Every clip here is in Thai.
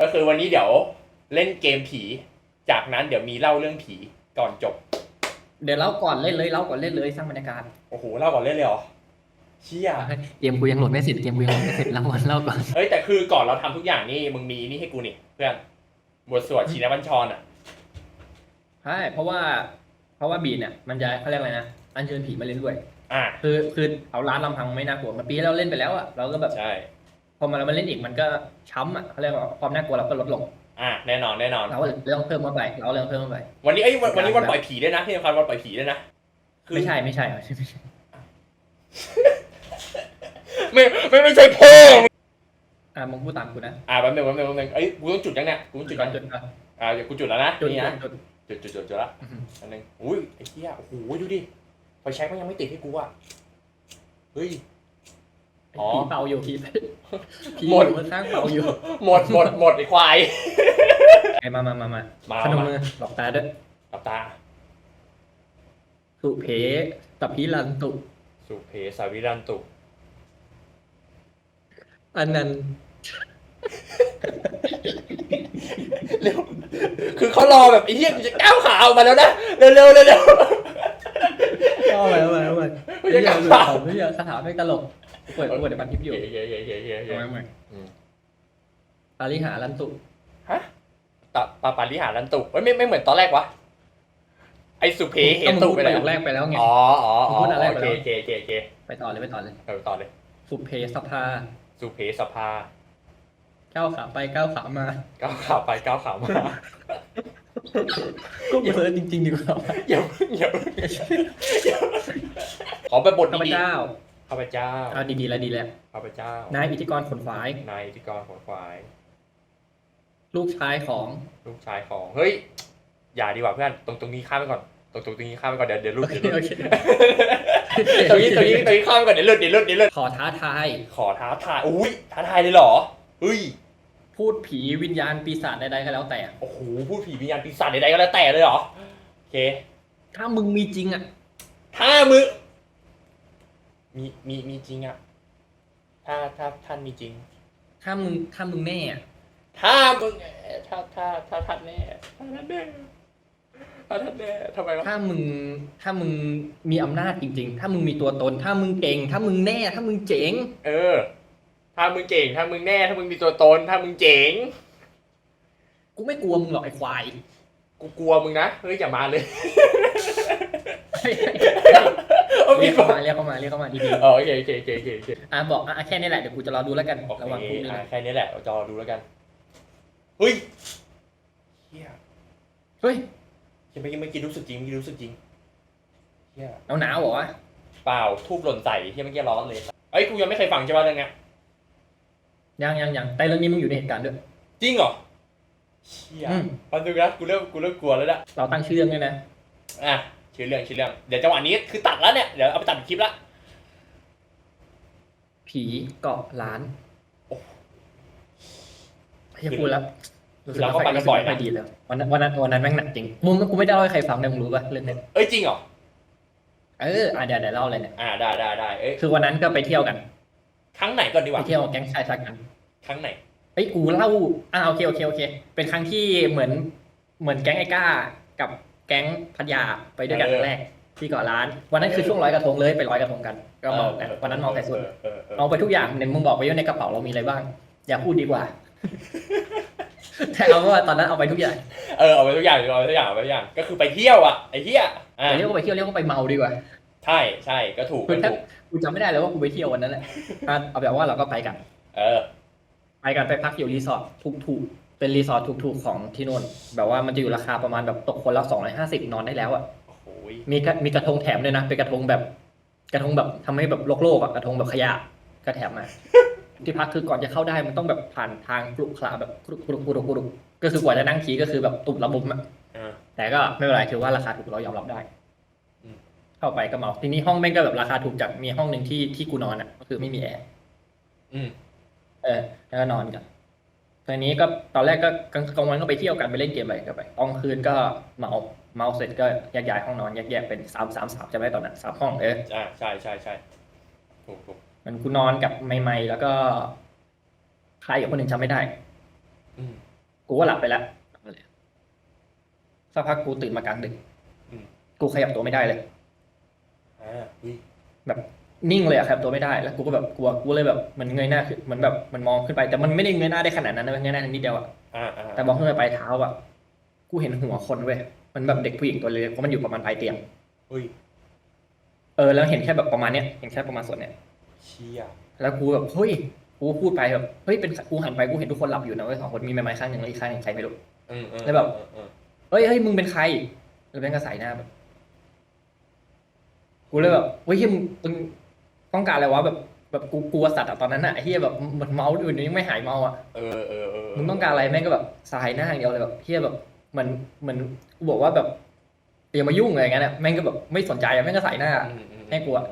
ก็คือวันนี้เดี๋ยวเล่นเกมผี จากนั้นเดี๋ยวมีเล่าเรื่องผีก่อนจบ เดี๋ยวเล่าก่อนเล่นเลยเล่าก่อนเล่นเลยสร้างบรรยากาศโอ้โหเล่าก่อนเล่นเลยเหรอเชี่ยเกมกูยังโหลดไม่เสร็จเกมกูยังโหลดไม่เสร็จเล่าก่อนเล่าก่อนเอ้ยแต่คือก่อนเราทำทุกอย่างนี่มึงมีนี่ให้กูนี่เพื่อนบทสวดชีนบัญชรอะใช่เพราะว่า เพราะว่าบีดเนี่ยมันจะเขาเรียกอะไรนะอัญเชิญผีมาเล่นด้วย อ่า คือคือเอาร้านลำพังไม่น่ากลัวมันปีที่เราเล่นไปแล้วอะเราก็แบบใช่ พอมาเรามาเล่นอีกมันก็ช้ำอะเขาเรียกว่าความน่ากลัวเราก็ลดลงอ่าแน่นอนแน่นอน เราก็เลยเรื่องเพิ่มเข้าไปเราก็เรื่องเพิ่มเข้าไป วันนี้เอ้ยวันวันนี้วันปล่อยผีด้วยนะที่สำคัญวันปล่อยผีด้วยนะ คือ ไม่ใช่ไม่ใช่ไม่ใช่ไม่ใช่ไม่ไม่ไม่ใช่พ่อมึงอะมึงพูดตามกูนะอ่าแป๊บนึงแป๊บนึงแป๊บนึงเอ้ยกูต้องจุดยังเนี่ยกูต้องจุดก่ยัอนงจุดก่อนอ่าเดี๋ยวกูจุดแล้วนะจุดนี่นะจุดจุดจุดจุดจุดละอื้อหืออันนึงอุ้ยไอ้เหี้ยโอ้โหดูดิไฟแช็กมันยังไม่ติดให้กูอะเฮ้ย อ๋อ ผีเป่าอยู่ผีผีหมดมันข้างเป่าอยู่หมดหมดหมดไอ้ควาย ไอ้มามามามามาพนมมามือหลอกตาด้วยหลับตา สุเพตับพิรันตุ สุเพสาวิรันตุ อันนั้นเร็ว คือเขารอแบบไอ้เหี้ยกูจะก้าวขาออกมาแล้วนะ เร็วเร็วเร็วเร็ว เอาไปเอาไปเอาไปไม่ไม่ใช่ใช่กลับไม่มาใช่คาถาไม่ตลก เปิดเปิดในบันทิปอยู่เย้เย้เย้เย้เย้เอาเย้ไว้เอาไว้อืมปาริหารันตุ ฮะตะปาปาลิหารันตุเฮ้ยไม่ไม่เหมือนตอนแรกวะไอ้สุเพเหก็มึงตุพูดไปปไหนระโยคแรกไปแล้วไง อ๋ออ๋ออ๋อมึงพูดอันแรกโอไปเคแล้ว โอเคโอเคโอเคไปต่อเลยไปต่อเลย เออต่อเลย สุเพสภาสุเพสภาก้าวขาไปก้าวขามาก้าวขาไปก้าวขามาก็เบอร์จริงๆดีกว่าอย่าเพิ่งอย่าเพิ่งอย่าเพิ่งขอไปบทข้าพดีเจ้าๆ ข้าพเจ้าเอาดีๆแล้วดีแล้วข้าพเจ้านายอิทธิกรขนฝาย นายที่กรขนควาย ลูกชายของลูกชายของเฮ้ย อย่าดีกว่าเพื่อนตรงตรงนี้ข้ามไปก่อน ตรงตรงนี้ข้ามไปก่อนเดี๋ยวเดี๋ยวหลุโอดเคเดี๋ยวหโอลุดเคตรงนี้ตรงนี้ตรงนี้ข้ามไปก่อนเดี๋ยวหลุดเดี๋ยวหลุดเดี๋ยวหลุดขอท้าทาย ขอท้าทายอุ้ยท้าทายเลยเหรอเฮ้ยพูดผีวิญญาณปีศาจใดๆก็แล้วแต่ โอ้โหพูดผีวิญญาณปีศาจใดๆก็แล้วแต่เลยเหรอโอเค ถ้ามึงมีจริงอะถ้ามือ มีมีมีจริงอะถ้าถ้าท่านมีจริง ถ้ามึงถ้ามึงแน่อะถ้ามึงเอ่อถ้าถ้าถ้าท่านแน่ถ้าท่านแน่ถ้าท่านแน่ทำไมวะถ้ามึงถ้ามึงมีอำนาจจริง ๆ ถ้ามึงมีตัวตน ถ้ามึงเก่ง ถ้ามึงแน่ ถ้ามึงเจ๋ง เออ ถ้ามึงเก่ง ถ้ามึงแน่ ถ้ามึงมีตัวตน ถ้ามึงเจ๋ง กูไม่กลัวมึงหรอกไอ้ควาย กูกลัวมึงนะ เฮ้ยอย่ามาเลย เฮ้ยเอาเรีมียกก่อเข้านมาเรียกเข้ามาเรียกเข้ามาดีอ๋อโอเคโอเคโอเคโอเคโอเคๆอะบอกอะแค่นี้แหละเดี๋ยวกูจะรอดูแล้วกันโอระหว่างเคพวกนี้อะนะแค่นี้แหละเราจะรอดูแล้วกันเฮ้ยเฮียเฮ้ยเมื่อกี้เมื่อกี้รู้สึกจริงเมื่อกี้รู้สึกจริงเฮียหนาวหนาวๆเหรอวะเปล่าทูบหล่นใส่เฮียเมื่อกี้ร้อนเลยเอ้ยกูยังไม่เคยฟังใช่ป่ะเรื่องเนี้ยยังยังยังแต่เรื่องนี้มึงอยู่ในเหตุการณ์ด้วย จริงเหรอเชี่ยอืมฟังดูนะกูเริ่มกูเริ่มกลัวแล้วนะเราตั้งชื่อเรื่องด้วยนะอะ ชื่อเรื่องชื่อเรื่อง เดี๋ยวจังหวะนี้คือตัดแล้วเนี่ย เดี๋ยวเอาไปตัดเป็นคลิปละผีเกาะล้านโอ้พี่พูดแล้วคือเราก็ไปกันบ่อยนะไม่ดีแล้ววันนั้นวันนั้นวันนั้นแม่งหนักจริงมึงกูไม่ได้เล่าให้ใครฟังเลยมึงรู้ป่ะเรื่องนี้เอ้ยจริงเหรอเอออะเดี๋ยวเดี๋ยวเล่าเลยเนี่ยอ่าได้ได้ได้เอ้ยคือวันนั้นก็ไปเที่ยวกัน ครั้งไหนก่อนดีกไปว่าเที่ยวกับแก๊งชายชะกัน ครั้งไหนเอ้ยกูเล่าอ่าโอเคโอเคโอเค เป็นครั้งที่เหมือนเหมือนแก๊งไอ้ก้ากับ แก๊งพัทยาไปด้วยกันครั้งแรกที่เกาะล้าน วันนั้นคือช่วงลอยกระทงเลยไปลอยกระทงกัน ก็เมากันวันนั้นเมาไข่สุดเออเออเออเอาไปทุกอย่างเนี่ยมึงบอกไปว่าในกระเป๋าเรามีอะไรบ้าง อย่าพูดดีกว่าแต่เอาว่าตอนนั้นเอาไปทุกอย่าง เออเอาไปทุกอย่างเอาไปทุกอย่างเอาไปทุกอย่างก็คือไปเที่ยวอะไอ้เหี้ยอ่าแต่เรียกว่าไปเที่ยวเรียกว่าไปเมาดีกว่า ใช่ใช่ก็ถูกคืก็อถ้าถูกกูจำไม่ได้เลยว่ากูไปเที่ยววันนั้นแหละอะเอาแบบว่าเราก็ไปกัน เออ ไปกันไปพักอยู่รีสอร์ทถูกๆ เป็นรีสอร์ทถูกๆของที่นู่น แบบว่ามันจะอยู่ราคาประมาณแบบตกคนละสองร้อยห้าสิบนอนได้แล้วอะโอ้โหมีกระมีกระทงแถมด้วยนะเป็นกระทงแบบ กระทงแบบทำให้แบบโลกโลกๆอะกระทงแบบขยะก็แถมมา ที่พักคือก่อนจะเข้าได้มันต้องแบบผ่านทางกรุขระแบบกรุกรุกรุกรุกก็คือกว่าจะนั่งขี่ก็คือแบบตุบระบุมอะอ่า แต่ก็ไม่เป็นไรถือว่าราคาถูกเรายอมรับได้ อืม เข้าไปก็เมาทีนี้ห้องแม่งก็แบบราคาถูกจากมีห้องหนึ่งที่ที่กูนอนอะก็คือไม่มีแอร์ อืม เออแล้วก็นอนกัน ทีนี้ก็ตอนแรกก็กลางกลางวันก็ไปเที่ยวกันไปเล่นเกมอะไรกันไปตอนคืนก็เมาเมาเสร็จก็แยกย้ายห้องนอนแยกแยกเป็นสามสามสามจำได้ตอนนั้นสามห้องเอออ่าใช่ใช่ใช่ถูกถูกมันกูนอนกับไม่ไม่แล้วก็ใครอีกคนหนึ่งจำไม่ได้อืมกูก็หลับไปแล้วสักพักกูตื่นมากลางดึกอืมกูขยับตัวไม่ได้เลยอ่าอุ้ยแบบ นิ่งเลยอะขยับตัวไม่ได้แล้วกูก็แบบกลัวกูเลยแบบมันเงยหน้าขึ้นเหมือนแบบมันมองขึ้นไป แต่มันไม่ได้เงยหน้าได้ขนาดนั้นนะมันเงยหน้านิดเดียวอะอ่าอ่าแต่มองขึ้นไปปลายเท้าอะกูเห็นหัวคนเว้ยมันแบบเด็กผู้หญิงตัวเล็กเพราะมันอยู่ประมาณปลายเตียงอุ้ยเออแล้วเห็นแค่แบบประมาณเนี้ยเห็นแค่ประมาณส่วนเนี้ยเชี่ยแล้วกูแบบเฮ้ยกูพูดไปแบบเฮ้ยเป็นกูหันไปกูเห็นทุกคนหลับอยู่นะเว้ยสองคนมีไม้ไม้ข้างหนึ่งแล้วอีกข้างหนึ่งใครไม่รู้อืมอืมแล้วแบบอืมอืมเฮ้ยเฮ้ยมึงเป็นใครแล้วแม่งก็ใส่หน้าแบบกูเลยแบบเฮ้ยเหี้ยมึงมึง ต้องการอะไรวะแบบแบบกูกลัวสัตว์อะตอนนั้นอะไอ้เฮียแบบเหมือนเมาอยู่นี่ยังไม่หายเมาอะเออเออเออมึงต้องการอะไรแม่งก็แบบสายหน้าอย่างเดียวเลยแบบเฮียแบบเหมือนเหมือนกูบอกว่าแบบอย่ามายุ่งอะไรอย่างเงี้ยนะแม่งก็แบบไม่สนใจอะแม่งก็ใส่หน้าอืมอืมให้กูอะ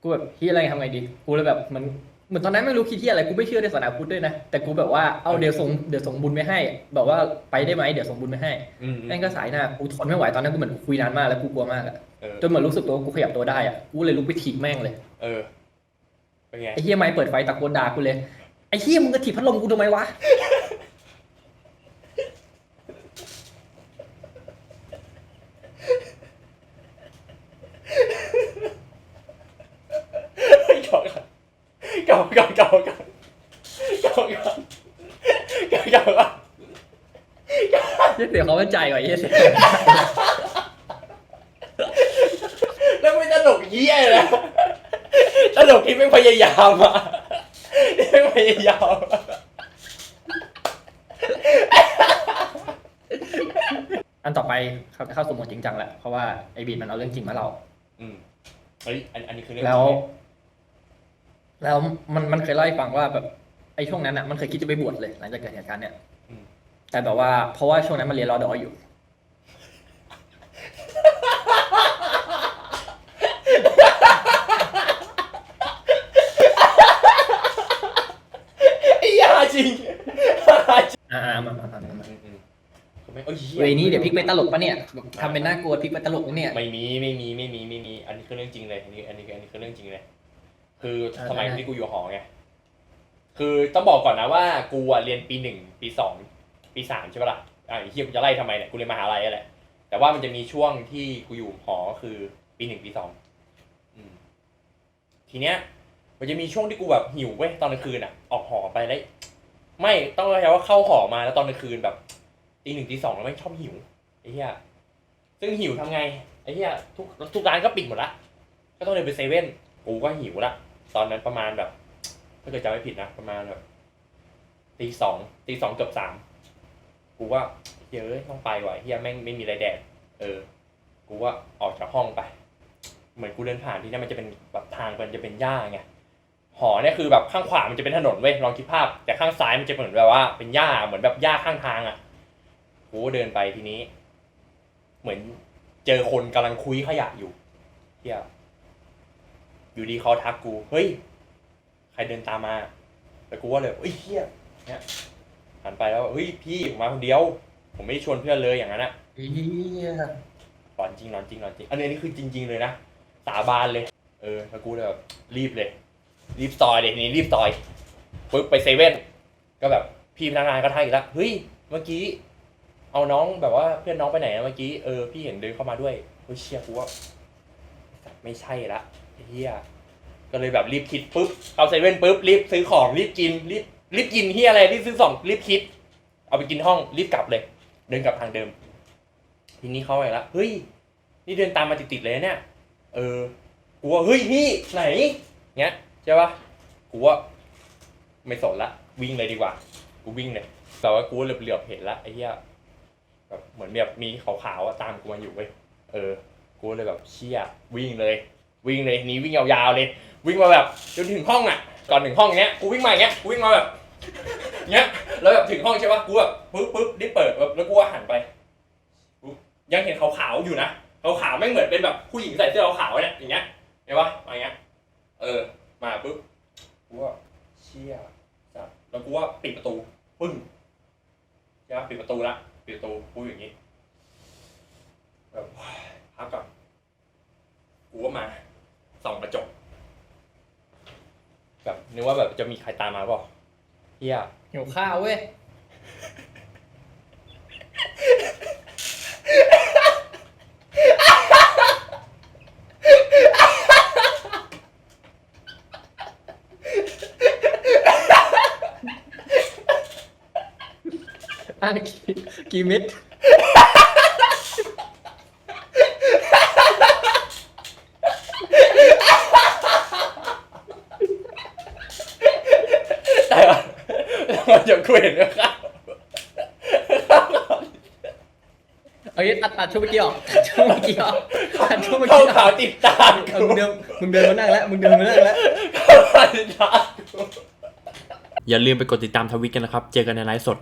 กูแบบเฮียอะไรทำไงดี กูเลยแบบมัน เหมือนตอนนั้นไม่รู้คิดที่อะไรกูไม่เชื่อในศาสนาพุทธด้วยนะแต่กูแบบว่าเอาเดี๋ยวส่งเดี๋ยวส่งบุญไปให้แบบว่าไปได้ไหมเดี๋ยวส่งบุญไปให้อืมอืม แม่งก็สายหน้ากูทนไม่ไหวตอนนั้นกูเหมือนคุยนานมากแล้วกูกลัวมากอะเออ จนเหมือนรู้สึกตัวว่ากูขยับตัวได้อะกูเลยลุกไปถีบแม่งเลยเออ เป็นไง ไอ้เฮียไม่เปิดไฟตะโกนด่ากูเลยไอ้เฮียมึงจะถีบพัดลมกูทำไมวะ ก่อนก่อนก่อนก่อนก่อนก่อนก่อนว่าเสียงเขามั่นใจกว่าเยเสียแล้วไม่ตลกเยี่ยเลยตลกที่ไม่พยายามอะไม่พยายามอันต่อไปเข้าสู่โหมดจริงจังแหละเพราะว่าไอบีนมันเอาเรื่องจริงมาเล่าอืมเฮ้ยอันนี้คือเรื่องแล้ว แล้วมันมันเคยเล่าให้ฟังว่าแบบไอ้ช่วงนั้นอะมันเคยคิดจะไปบวชเลยหลังจากเกิดเหตุการณ์เนี้ยแต่แบบว่าเพราะว่าช่วงนั้นมันเรียนรอดออยู่ ไอ้ยาจริงหาจริงอ่าๆมามามามามาอืมอืมไม่เอ้ยหี้เวนี้เดี๋ยวพลิกไปตลกปะเนี่ยทำเป็นน่ากลัวพลิกไปตลกนะเนี่ยไม่มีไม่มีไม่มีไม่มี อันนี้คือเรื่องจริงเลยอันนี้อันนี้อันนี้คือเรื่องจริงเลย คืออ่าสมัยได้ที่กูอยู่หอไงคือต้องบอกก่อนนะว่ากูอะเรียนปีหนึ่งปีสองปีสามใช่ปะล่ะอ่าไอ้เฮียกูจะไล่ทำไมเนี่ยกูเรียนมหาลัยนั่นแหละแต่ว่ามันจะมีช่วงที่กูอยู่หอคือปีหนึ่งปีสองอืมทีเนี้ย มันจะมีช่วงที่กูแบบหิวเว้ยตอนกลางคืนอะ ออกหอไปแล้วไม่ต้องใช้ว่าเข้าหอมาแล้วตอนกลางคืนแบบตีหนึ่งตีสองแล้วไม่งชอบหิวไอ้เหี้ยซึ่งหิวทำไงไอ้เหี้ยทุกทุกร้านก็ปิดหมดละก็ต้องเดินไปเซเว่นกูก็หิวละ ตอนนั้นประมาณแบบ ถ้าเกิดจำไม่ผิดนะประมาณแบบตีสองตีสองเกือบสามกูว่าเฮ้ยอ้ยต้องไปว่ะเฮียแม่งไม่มีอะไรแดดเออ กูว่าออกจากห้องไป เหมือนกูเดินผ่านที่นั่นมันจะเป็นแบบทางมันจะเป็นหญ้าไงหอเนี่ยคือแบบข้างขวามันจะเป็นถนนเว้ยลองคิดภาพ แต่ข้างซ้ายมันจะเหมือนแบบว่า เป็นหญ้าเหมือนแบบหญ้าข้างทางอะกูเดินไปทีนี้ เหมือนเจอคนกำลังคุยขยะอยู่เฮีย อยู่ดีเขาทักกู เฮ้ย ใครเดินตามมา แต่กูว่าเลยเฮ้ยเฮียเนี่ยหันไปแล้วเฮ้ยพี่ผมมาคนเดียว ผมไม่ได้ชวนเพื่อนเลยอย่างนั้นอะเฮียหลอนจริงหลอนจริงหลอนจริง อันนี้นี่คือจริง ๆ เลยนะ สาบานเลย เออแล้วกูเลยแบบรีบเลย รีบซอยเลยทีนี้รีบซอยปึ๊บไปเซเว่น ก็แบบพี่พนักงานก็ทักอีกแล้ว เฮ้ย เมื่อกี้ เอาน้องแบบว่าเพื่อนน้องไปไหนนะเมื่อกี้ เออพี่เห็นเดินเข้ามาด้วยเฮ้ยเชี่ยกูว่าไม่ใช่ละไอ้ เฮียก็เลยแบบรีบคิดปุ๊บเอาเซเว่นปุ๊บรีบซื้อของรีบกินรีบรีบกินเฮียอะไรรีบซื้อสองรีบคิด เอาไปกินห้องรีบกลับเลย เดินกลับทางเดิม ทีนี้เขาไปละเฮ้ยนี่เดินตามมาติดๆเลยเนี่ยเออกูว่าเฮ้ยพี่ไหนเงี้ยใช่ปะกูว่าไม่สนละวิ่งเลยดีกว่า กูวิ่งเลยแต่ว่ากูเหลือบๆเห็นละไอ้เหี้ยแบบเหมือนแบบมีขาวๆอะตามกูมาอยู่เว้ยเออ กูเลยแบบเชี่ยวิ่งเลย วิ่งเลยหนี้วิ่งยาวๆเลย วิ่งมาแบบจนถึงห้องอะ ก่อนถึงห้องเนี้ยกูวิ่งมาอย่างเงี้ยกูวิ่งมาแบบเงี้ยแล้วแบบถึงห้องใช่ปะกูแบบปึ๊บปึ๊บรีบเปิดแบบแล้วกูหันไปยังเห็นขาวๆอยู่นะขาวๆไม่เหมือนเป็นแบบผู้หญิงใส่เสื้อขาวๆเนี่ยอย่างเงี้ยเห็นปะมาอย่างเงี้ยเออมาปุ๊บกูว่าเชี่ยสัสแล้วกูว่าปิดประตูปึ้งใช่ปะปิดประตูละปิดประตูกูอย่างงี้แบบพักก่อนกูก็มา ส่องกระจกแบบนึกว่าแบบจะมีใครตามมาเปล่าเฮียหิวข้าวเว้ยอกี่กี่เม็ด แล้วเดี๋ยวกูเห็นนะครับเอางี้ตัดตัดช่วงเมื่อกี้ออกตัดช่วงเมื่อกี้ออกตัดช่วงเมื่อเข้ากี้อขาอวกติดตามเอากูมึงเดินมึงเดินมานั่งแล้วมึงเดินมานั่งแล้ว เข้าขาวติดตามกู อย่าลืมไปกดติดตามทวิตกันนะครับ เจอกันในไลฟ์สด